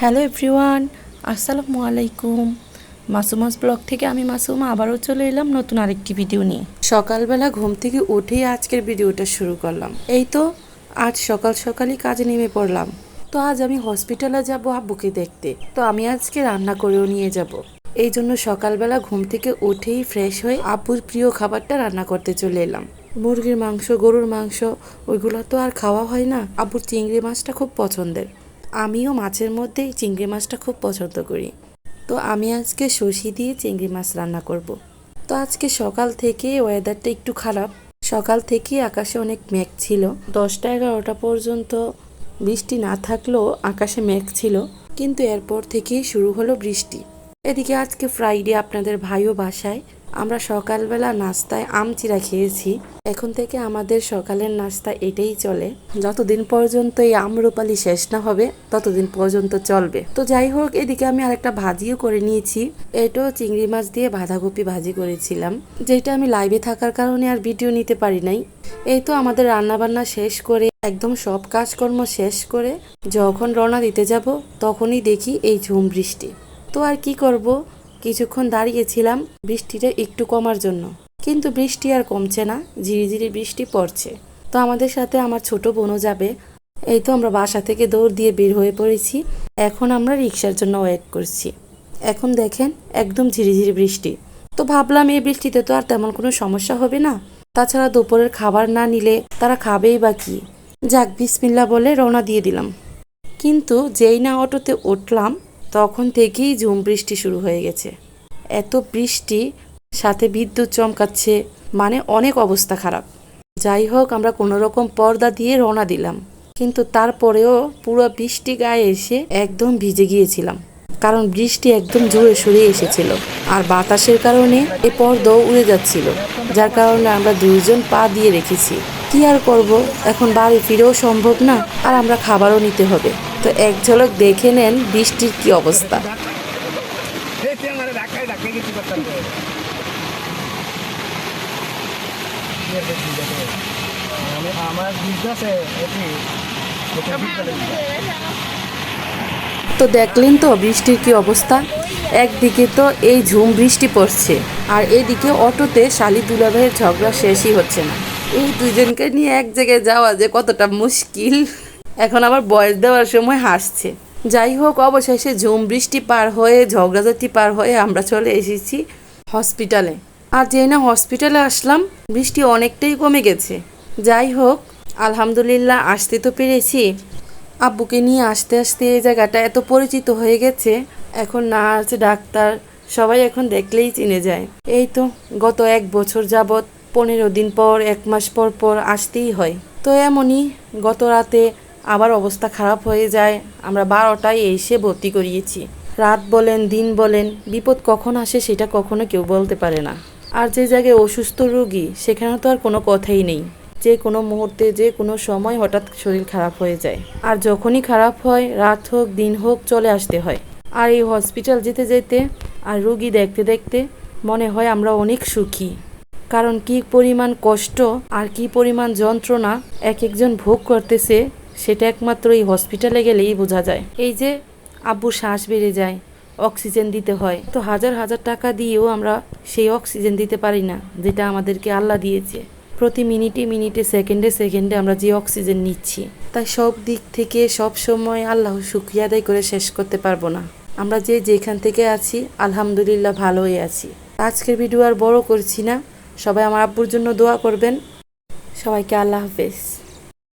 Hello everyone, আসসালামু আলাইকুম। মাসুমাস blog থেকে আমি মাসুমা আবারও চলে এলাম নতুন আরেকটি ভিডিও নিয়ে। সকালবেলা ঘুম থেকে উঠেই আজকের ভিডিওটা শুরু করলাম। এই তো, আজ সকাল সকালই কাজে নেমে পড়লাম। তো আজ আমি হসপিটালে যাব আব্বুকে দেখতে। তো আমি আজকে রান্না করেও নিয়ে যাব। এই জন্য সকালবেলা ঘুম থেকে উঠেই ফ্রেশ হয়ে আব্বুর প্রিয় খাবারটা রান্না করতে চলে এলাম। মুরগির মাংস, গরুর মাংস, ওইগুলো তো আর খাওয়া হয় না। আব্বুর চিংড়ি মাছটা খুব পছন্দের। আমিও মাছের মধ্যেই চিংড়ি মাছটা খুব পছন্দ করি। তো আমি আজকে সর্ষি দিয়ে চিংড়ি মাছ রান্না করব। তো আজকে সকাল থেকে ওয়েদারটা একটু খারাপ। সকাল থেকে আকাশে অনেক মেঘ ছিল। দশটা এগারোটা পর্যন্ত বৃষ্টি না থাকলেও আকাশে মেঘ ছিল। কিন্তু এরপর থেকেই শুরু হলো বৃষ্টি। এদিকে আজকে ফ্রাইডে আপনাদের ভাইও বাসায়। আমরা সকালবেলা নাস্তায় আম চিরা খেয়েছি। এখন থেকে আমাদের সকালের নাস্তা এটাই চলে। যতদিন পর্যন্ত এই আমরুপালি শেষ না হবে, ততদিন পর্যন্ত চলবে। তো যাই হোক, এদিকে আমি আরেকটা ভাজিও করে নিয়েছি। এটাও চিংড়ি মাছ দিয়ে বাঁধাকপি ভাজি করেছিলাম, যেটা আমি লাইভে থাকার কারণে আর ভিডিও নিতে পারি নাই। এই তো আমাদের রান্নাবান্না শেষ করে, একদম সব কাজকর্ম শেষ করে যখন রওনা দিতে যাব, তখনই দেখি এই ঝুম বৃষ্টি। তো আর কি করব? কিছুক্ষণ দাঁড়িয়েছিলাম বৃষ্টিটা একটু কমার জন্য। কিন্তু বৃষ্টি আর কমছে না, ঝিরিঝিরি বৃষ্টি পড়ছে। তো আমাদের সাথে আমার ছোট বোনও যাবে। এই তো আমরা বাসা থেকে দৌড় দিয়ে বের হয়ে পড়েছি। এখন আমরা রিক্সার জন্য ওয়েট করছি। এখন দেখেন একদম ঝিরিঝিরি বৃষ্টি। তো ভাবলাম এই বৃষ্টিতে তো আর তেমন কোনো সমস্যা হবে না। তাছাড়া দুপুরের খাবার না নিলে তারা খাবেই বা কি? যাক বিসমিল্লা বলে রওনা দিয়ে দিলাম। কিন্তু যেই না অটোতে উঠলাম তখন থেকেই ঝুম বৃষ্টি শুরু হয়ে গেছে। এত বৃষ্টি, সাথে বিদ্যুৎ চমকাচ্ছে মানে অনেক অবস্থা খারাপ। যাই হোক, আমরা কোনো রকম পর্দা দিয়ে রওনা দিলাম। কিন্তু তারপরেও পুরো বৃষ্টি গায়ে এসে একদম ভিজে গিয়েছিলাম। কারণ বৃষ্টি একদম জোরে সরে এসেছিল। আর বাতাসের কারণে এ পর্দাও উড়ে যাচ্ছিল। যার কারণে আমরা দুইজন পা দিয়ে রেখেছি। কি আর করব? এখন বাড়ি ফিরেও সম্ভব না, আর আমরা খাবারও নিতে হবে। তো এক ঝলক দেখে নেন বৃষ্টির কি অবস্থা। তো দেখলেন তো বৃষ্টির কি অবস্থা? একদিকে তো এই ঝুম বৃষ্টি পড়ছে, আর এদিকে অটোতে শালি দুলাভাইয়ের ঝগড়া শেষই হচ্ছে না। এই দুজনকে নিয়ে এক জায়গায় যাওয়া যে কতটা মুশকিল। এখন আবার বয়স দেওয়ার সময় হাসছে। যাই হোক, অবশেষে ঝুম বৃষ্টি পার হয়ে, ঝগড়াঝাটি পার হয়ে আমরা চলে এসেছি হসপিটালে। আর যেই না হসপিটালে আসলাম, বৃষ্টি অনেকটাই কমে গেছে। যাই হোক, আলহামদুলিল্লাহ আসতে তো পেরেছি। আব্বুকে নিয়ে আসতে আসতে এই জায়গাটা এত পরিচিত হয়ে গেছে। এখন নার্স, ডাক্তার, সবাই এখন দেখলেই চিনে যায়। এই তো গত এক বছর যাবৎ পনেরো দিন পর, এক মাস পর পর আসতেই হয়। তো এমনই গত রাতে আবার অবস্থা খারাপ হয়ে যায়। আমরা বারোটায় এসে ভর্তি করিয়েছি। রাত বলেন, দিন বলেন, বিপদ কখন আসে সেটা কখনো কেউ বলতে পারে না। আর যে জায়গায় অসুস্থ রোগী, সেখানে তো আর কোনো কথাই নেই। যে কোনো মুহূর্তে, যে কোনো সময় হঠাৎ শরীর খারাপ হয়ে যায়। আর যখনই খারাপ হয়, রাত হোক, দিন হোক, চলে আসতে হয়। আর এই হসপিটাল যেতে যেতে, আর রুগী দেখতে দেখতে মনে হয় আমরা অনেক সুখী। কারণ কি পরিমাণ কষ্ট আর কি পরিমাণ যন্ত্রণা এক একজন ভোগ করতেছে, সেটা একমাত্র এই হসপিটালে গেলেই বোঝা যায়। এই যে আব্বুর শ্বাস বেড়ে যায় অক্সিজেন দিতে হয়, তো হাজার হাজার টাকা দিয়েও আমরা সেই অক্সিজেন দিতে পারি না, যেটা আমাদেরকে আল্লাহ দিয়েছে। প্রতি মিনিটে মিনিটে সেকেন্ডে সেকেন্ডে আমরা যে অক্সিজেন নিচ্ছি, তাই সব দিক থেকে সব সময় আল্লাহ শুক্রিয়া আদায় করে শেষ করতে পারব না। আমরা যে যেখান থেকে আছি, আলহামদুলিল্লাহ ভালোই আছি। আজকের ভিডিও আর বড় করছি না। সবাই আমার আব্বুর জন্য দোয়া করবেন। সবাইকে আল্লাহ হাফেজ।